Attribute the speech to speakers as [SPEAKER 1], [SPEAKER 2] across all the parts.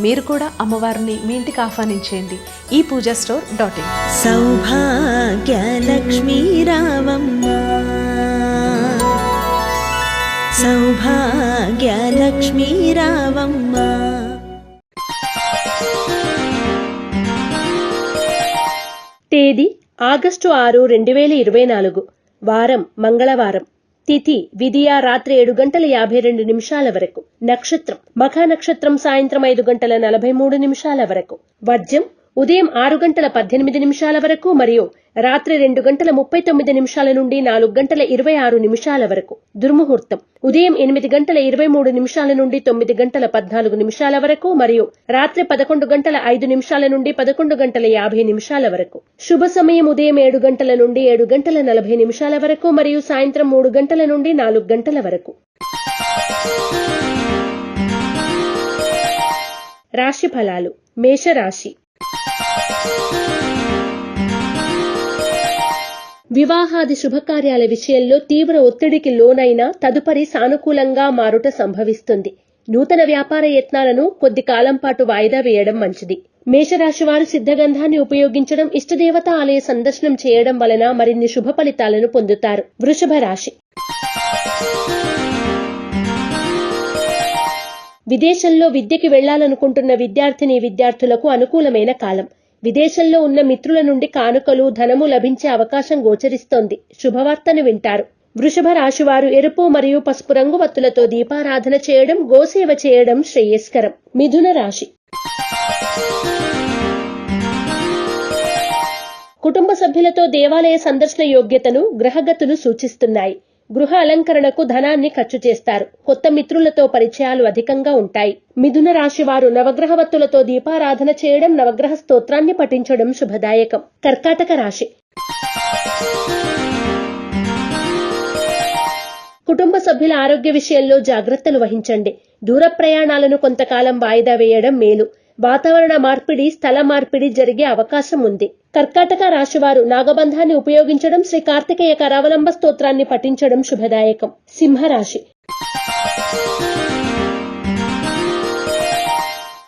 [SPEAKER 1] మీరు కూడా అమ్మవారిని మీ ఇంటికి ఆహ్వానించేయండి. ఈ Pooja store dot in.
[SPEAKER 2] Saubhagyalakshmi రావమ్మ. సౌభాగ్యలక్ష్మీ రావమ్మ.
[SPEAKER 3] తేదీ ఆగస్టు ఆరు రెండు వేల ఇరవై నాలుగు. వారం మంగళవారం. తిథి విధియ రాత్రి ఏడు గంటల యాభై రెండు నిమిషాల వరకు. నక్షత్రం మఖ నక్షత్రం సాయంత్రం ఐదు గంటల నలభై మూడు నిమిషాల వరకు. వర్జ్యం ఉదయం ఆరు గంటల పద్దెనిమిది నిమిషాల వరకు మరియు రాత్రి రెండు గంటల ముప్పై తొమ్మిది నిమిషాల నుండి నాలుగు గంటల ఇరవై ఆరు నిమిషాల వరకు. దుర్ముహూర్తం. ఉదయం ఎనిమిది గంటల ఇరవై మూడు నిమిషాల నుండి తొమ్మిది గంటల పద్నాలుగు నిమిషాల వరకు మరియు రాత్రి పదకొండు గంటల ఐదు నిమిషాల నుండి పదకొండు గంటల యాభై నిమిషాల వరకు. శుభ సమయం ఉదయం ఏడు గంటల నుండి ఏడు గంటల నలభై నిమిషాల వరకు మరియు సాయంత్రం మూడు గంటల నుండి నాలుగు గంటల వరకు. రాశి ఫలాలు. మేషరాశి. వివాహాది శుభకార్యాల విషయంలో తీవ్ర ఒత్తిడికి లోనైన తదుపరి సానుకూలంగా మారుట సంభవిస్తుంది. నూతన వ్యాపార యత్నాలను కొద్ది కాలం పాటు వాయిదా వేయడం మంచిది. మేషరాశి వారు సిద్ధగంధాన్ని ఉపయోగించడం ఇష్టదేవత ఆలయ సందర్శనం చేయడం వలన మరిన్ని శుభ ఫలితాలను పొందుతారు. వృషభ రాశి. విదేశంలో విద్యకి వెళ్ళాలనుకుంటున్న విద్యార్థిని విద్యార్థులకు అనుకూలమైన కాలం. విదేశంలో ఉన్న మిత్రుల నుండి కానుకలు ధనము లభించే అవకాశం గోచరిస్తోంది. శుభవార్తను వింటారు. వృషభ రాశివారు ఎరుపు మరియు పసుపు రంగు వత్తులతో దీపారాధన చేయడం గోసేవ చేయడం శ్రేయస్కరం. మిథున రాశి. కుటుంబ సభ్యులతో దేవాలయ సందర్శన యోగ్యతను గ్రహగతులు సూచిస్తున్నాయి. గృహ అలంకరణకు ధనాన్ని ఖర్చు చేస్తారు. కొత్త మిత్రులతో పరిచయాలు అధికంగా ఉంటాయి. మిథున రాశి వారు నవగ్రహవత్తులతో దీపారాధన చేయడం నవగ్రహ స్తోత్రాన్ని పఠించడం శుభదాయకం. కర్కాటక రాశి. కుటుంబ సభ్యుల ఆరోగ్య విషయంలో జాగ్రత్తలు వహించండి. దూర ప్రయాణాలను కొంతకాలం వాయిదా వేయడం మేలు. వాతావరణ మార్పిడి స్థల మార్పిడి జరిగే అవకాశం ఉంది. కర్కాటక రాశివారు నాగబంధాన్ని ఉపయోగించడం శ్రీ కార్తికేయ కరావలంబ స్తోత్రాన్ని పఠించడం శుభదాయకం. సింహరాశి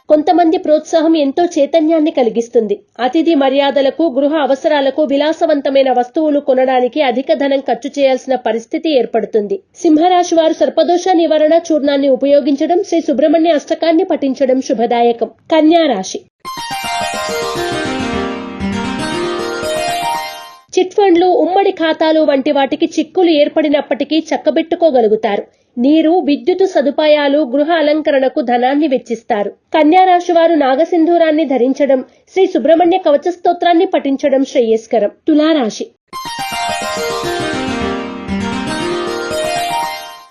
[SPEAKER 3] కొంతమంది ప్రోత్సాహం ఎంతో చైతన్యాన్ని కలిగిస్తుంది. అతిథి మర్యాదలకు గృహ అవసరాలకు విలాసవంతమైన వస్తువులు కొనడానికి అధిక ధనం ఖర్చు చేయాల్సిన పరిస్థితి ఏర్పడుతుంది. సింహరాశి వారు సర్పదోష నివారణ చూర్ణాన్ని ఉపయోగించడం శ్రీ సుబ్రహ్మణ్య అష్టకాన్ని పఠించడం శుభదాయకం. కన్యా చిట్ ఫండ్లు ఉమ్మడి ఖాతాలు వంటి వాటికి చిక్కులు ఏర్పడినప్పటికీ చక్కబెట్టుకోగలుగుతారు. నీరు విద్యుత్ సదుపాయాలు గృహ అలంకరణకు ధనాన్ని వెచ్చిస్తారు. కన్యారాశి వారు నాగసింధూరాన్ని ధరించడం శ్రీ సుబ్రహ్మణ్య కవచ స్తోత్రాన్ని పఠించడం శ్రేయస్కరం. తులారాశి.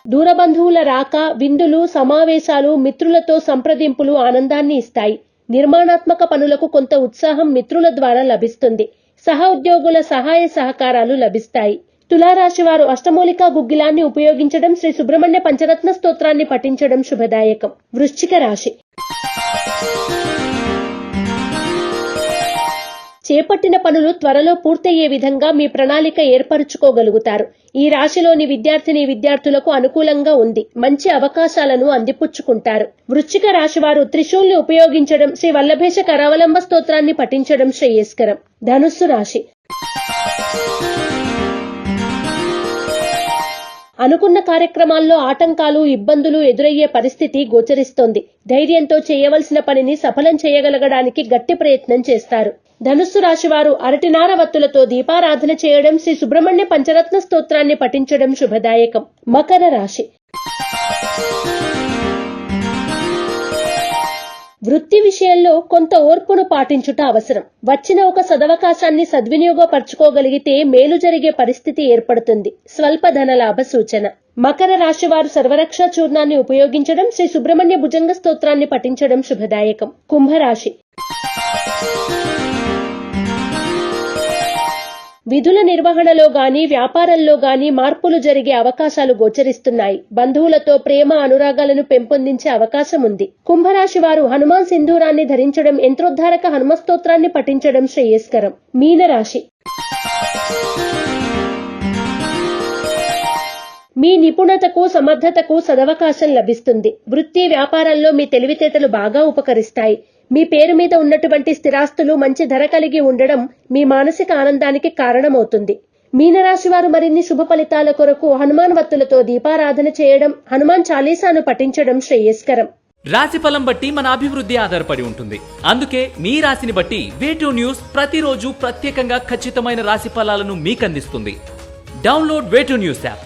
[SPEAKER 3] దూరబంధువుల రాక విందులు సమావేశాలు మిత్రులతో సంప్రదింపులు ఆనందాన్ని ఇస్తాయి. నిర్మాణాత్మక పనులకు కొంత ఉత్సాహం మిత్రుల ద్వారా లభిస్తుంది. సహ ఉద్యోగుల సహాయ సహకారాలు లభిస్తాయి. తులారాశి వారు అష్టమూలికా గుగ్గిలాన్ని ఉపయోగించడం శ్రీ సుబ్రహ్మణ్య పంచరత్న స్తోత్రాన్ని పఠించడం శుభదాయకం. వృశ్చిక రాశి. చేపట్టిన పనులు త్వరలో పూర్తయ్యే విధంగా మీ ప్రణాళిక ఏర్పరచుకోగలుగుతారు. ఈ రాశిలోని విద్యార్థిని విద్యార్థులకు అనుకూలంగా ఉంది. మంచి అవకాశాలను అందిపుచ్చుకుంటారు. వృశ్చిక రాశి వారు త్రిశూల్ని ఉపయోగించడం శ్రీ వల్లభేష కరావలంబ స్తోత్రాన్ని పఠించడం శ్రేయస్కరం. ధనుస్సు రాశి. అనుకున్న కార్యక్రమాల్లో ఆటంకాలు ఇబ్బందులు ఎదురయ్యే పరిస్థితి గోచరిస్తోంది. ధైర్యంతో చేయవలసిన పనిని సఫలం చేయగలగడానికి గట్టి ప్రయత్నం చేస్తారు. ధనుస్సు రాశి వారు అరటినార వత్తులతో దీపారాధన చేయడం శ్రీ సుబ్రహ్మణ్య పంచరత్న స్తోత్రాన్ని పఠించడం శుభదాయకం. మకర రాశి. వృత్తి విషయంలో కొంత ఓర్పును పాటించుట అవసరం. వచ్చిన ఒక సదవకాశాన్ని సద్వినియోగపరచుకోగలిగితే మేలు జరిగే పరిస్థితి ఏర్పడుతుంది. స్వల్ప ధన లాభ సూచన. మకర రాశి వారు సర్వరక్ష చూర్ణాన్ని ఉపయోగించడం శ్రీ సుబ్రహ్మణ్య భుజంగ స్తోత్రాన్ని పఠించడం శుభదాయకం. కుంభరాశి. విధుల నిర్వహణలో గాని వ్యాపారంలో గాని మార్పులు జరిగే అవకాశాలు గోచరిస్తున్నాయి. బంధువులతో ప్రేమ అనురాగాలను పెంపొందించే అవకాశం ఉంది. కుంభరాశి వారు హనుమాన్ సింధూరాన్ని ధరించడం యంత్రోద్ధారక హనుమస్తోత్రాన్ని పఠించడం శ్రేయస్కరం. మీనరాశి మీ నిపుణతకు సమర్థతకు సదవకాశం లభిస్తుంది. వృత్తి వ్యాపారంలో మీ తెలివితేటలు బాగా ఉపకరిస్తాయి. మీ పేరు మీద ఉన్నటువంటి స్థిరాస్తులు మంచి ధర కలిగి ఉండడం మీ మానసిక ఆనందానికి కారణమవుతుంది. మీనరాశి వారు మరిన్ని శుభ ఫలితాల కొరకు హనుమాన్ వత్తులతో దీపారాధన చేయడం హనుమాన్ చాలీసాను పఠించడం శ్రేయస్కరం.
[SPEAKER 4] రాశి ఫలం బట్టి మన అభివృద్ధి ఆధారపడి ఉంటుంది. అందుకే మీ రాశిని బట్టి వేటూ న్యూస్ ప్రతిరోజు ప్రత్యేకంగా ఖచ్చితమైన రాశి ఫలాలను మీకు అందిస్తుంది డౌన్లోడ్ వేటూ న్యూస్ యాప్.